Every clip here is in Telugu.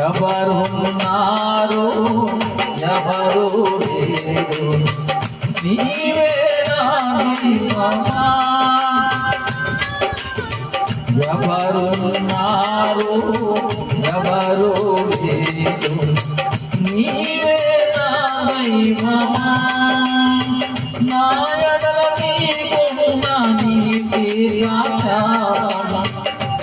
ఎవరున్నారు ఎవరు లేరు? నీవే నా దీపమా. ఎవరున్నారు ఎవరు లేరు? నీవే నా దైవమా నా నీ నీకున్న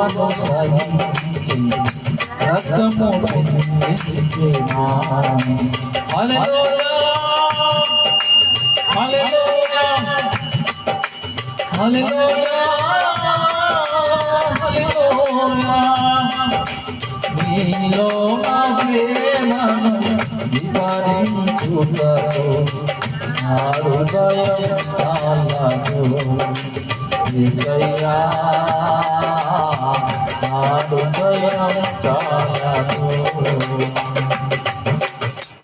రక్తము చిందించినావు నాకై నీవు సిలువను సహించి రక్తము చిందించినావు హల్లెలూయా హల్లెలూయా హల్లెలూయా హల్లెలూయా నీలో నా ప్రేమను వివరించుటకు ஆடுதயம் தானதுயா ஆடுதயம் தானது